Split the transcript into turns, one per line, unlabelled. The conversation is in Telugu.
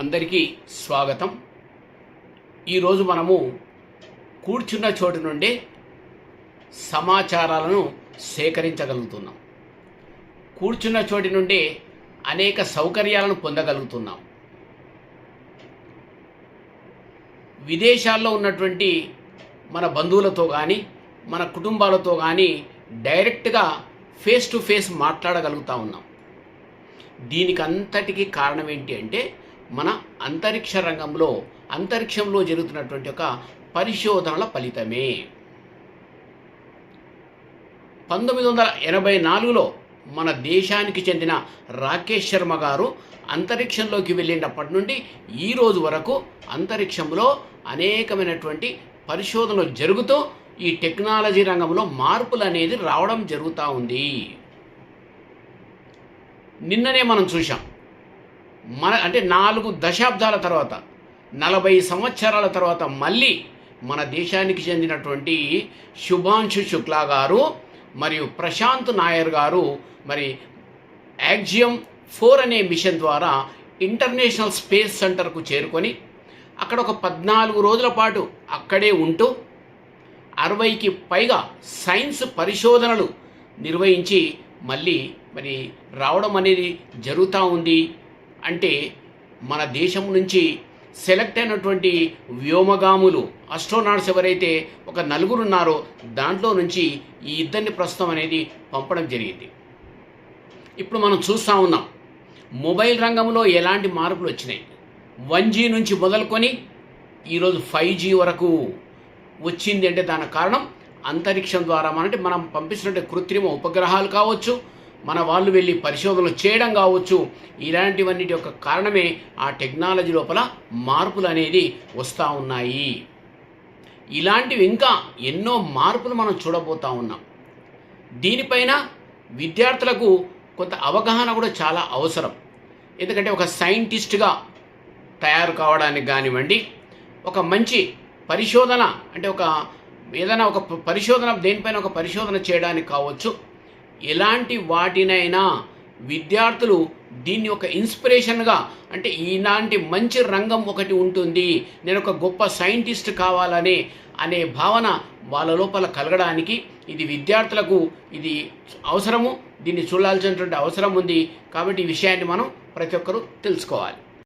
అందరికీ స్వాగతం. ఈరోజు మనము కూర్చున్న చోటు నుండే సమాచారాలను సేకరించగలుగుతున్నాం. కూర్చున్న చోటి నుండే అనేక సౌకర్యాలను పొందగలుగుతున్నాం. విదేశాల్లో ఉన్నటువంటి మన బంధువులతో కానీ మన కుటుంబాలతో కానీ డైరెక్ట్గా ఫేస్ టు ఫేస్ మాట్లాడగలుగుతా ఉన్నాం. దీనికి అంతటికీ కారణం ఏంటి అంటే మన అంతరిక్ష రంగంలో అంతరిక్షంలో జరుగుతున్నటువంటి ఒక పరిశోధనల ఫలితమే. పంతొమ్మిది వందల ఎనభై నాలుగులో మన దేశానికి చెందిన రాకేష్ శర్మ గారు అంతరిక్షంలోకి వెళ్ళినప్పటి నుండి ఈ రోజు వరకు అంతరిక్షంలో అనేకమైనటువంటి పరిశోధనలు జరుగుతూ ఈ టెక్నాలజీ రంగంలో మార్పులు అనేది రావడం జరుగుతూ ఉంది. నిన్ననే మనం చూసాం మన అంటే నాలుగు దశాబ్దాల తర్వాత నలభై సంవత్సరాల తర్వాత మళ్ళీ మన దేశానికి చెందినటువంటి శుభాంశు శుక్లా గారు మరియు ప్రశాంత్ నాయర్ గారు మరి యాక్జియం ఫోర్ అనే మిషన్ ద్వారా ఇంటర్నేషనల్ స్పేస్ సెంటర్కు చేరుకొని అక్కడ ఒక పద్నాలుగు రోజుల పాటు అక్కడే ఉంటూ అరవైకి పైగా సైన్స్ పరిశోధనలు నిర్వహించి మళ్ళీ మరి రావడం అనేది జరుగుతూ ఉంది. అంటే మన దేశం నుంచి సెలెక్ట్ అయినటువంటి వ్యోమగాములు అస్ట్రోనాట్స్ ఎవరైతే ఒక నలుగురు ఉన్నారో దాంట్లో నుంచి ఈ ఇద్దరిని ప్రస్తుతం అనేది పంపడం జరిగింది. ఇప్పుడు మనం చూస్తూ ఉన్నాం మొబైల్ రంగంలో ఎలాంటి మార్పులు వచ్చినాయి? వన్ జీ నుంచి మొదలుకొని ఈరోజు ఫైవ్ జీ వరకు వచ్చింది అంటే దానికి కారణం అంతరిక్షం ద్వారా. మన- అంటే మనం పంపిస్తున్న కృత్రిమ ఉపగ్రహాలు కావచ్చు మన వాళ్ళు వెళ్ళి పరిశోధనలు చేయడం కావచ్చు. ఇలాంటివన్నిటి యొక్క కారణమే ఆ టెక్నాలజీ లోపల మార్పులు అనేది వస్తూ ఉన్నాయి. ఇలాంటివి ఇంకా ఎన్నో మార్పులు మనం చూడబోతా ఉన్నాం. దీనిపైన విద్యార్థులకు కొంత అవగాహన కూడా చాలా అవసరం. ఎందుకంటే ఒక సైంటిస్ట్గా తయారు కావడానికి కానివ్వండి ఒక మంచి పరిశోధన అంటే ఒక ఏదైనా ఒక పరిశోధన దేనిపైన ఒక పరిశోధన చేయడానికి కావచ్చు. ఎలాంటి వాటినైనా విద్యార్థులు దీన్ని ఒక ఇన్స్పిరేషన్గా అంటే ఇలాంటి మంచి రంగం ఒకటి ఉంటుంది నేను ఒక గొప్ప సైంటిస్ట్ కావాలని అనే భావన వాళ్ళ లోపల కలగడానికి ఇది విద్యార్థులకు ఇది అవసరము దీన్ని చూడాల్సినటువంటి అవసరం ఉంది కాబట్టి ఈ విషయాన్ని మనం ప్రతి ఒక్కరూ తెలుసుకోవాలి.